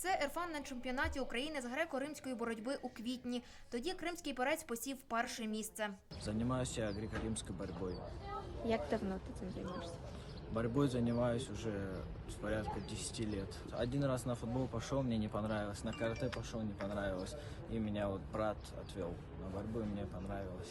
Вперше Ерфан на чемпіонаті України з греко-римської боротьби у квітні. Тоді кримський перець посів перше місце. Занимаюсь я греко-римской борьбой. Як давно ти цим займаєшся? Борьбой занимаюсь уже с порядка 10 лет. Один раз на футбол пошел, мне не понравилось. На карате пошел, не понравилось. И меня вот брат отвел на борьбу, и мне понравилось.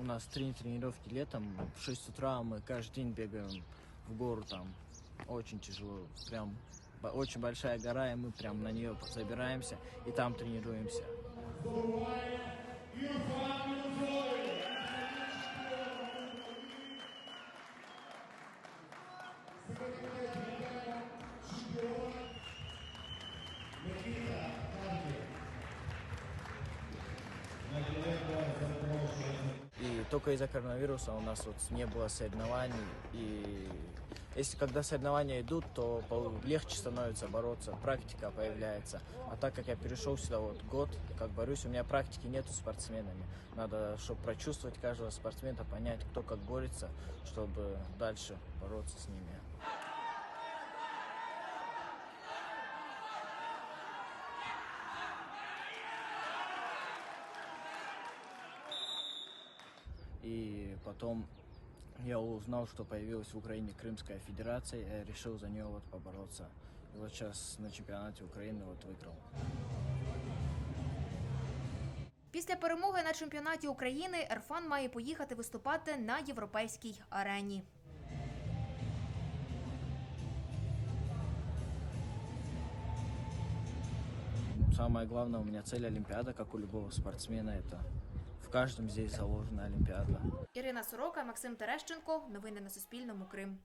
У нас три тренировки летом. В 6 утра мы каждый день бегаем в гору там. Очень тяжело. Прям очень большая гора, и мы прям на нее забираемся и там тренируемся. И только из-за коронавируса у нас вот не было соревнований. И если когда соревнования идут, то легче становится бороться, практика появляется. А так как я перешел сюда вот год, как борюсь, у меня практики нету с спортсменами. Надо, чтобы прочувствовать каждого спортсмена, понять, кто как борется, чтобы дальше бороться с ними. И потом я узнал, что появилась в Украине Крымская Федерация, я решил за нее вот побороться. И вот сейчас на чемпионате Украины вот выиграл. Після перемоги на чемпіонаті України Ерфан має поїхати виступати на європейській арені. Самое главное у меня цель Олимпиада, как у любого спортсмена, это в каждом здесь заложена Олимпиада. Ірина Сорока, Максим Терещенко. Новини на Суспільному. Крим.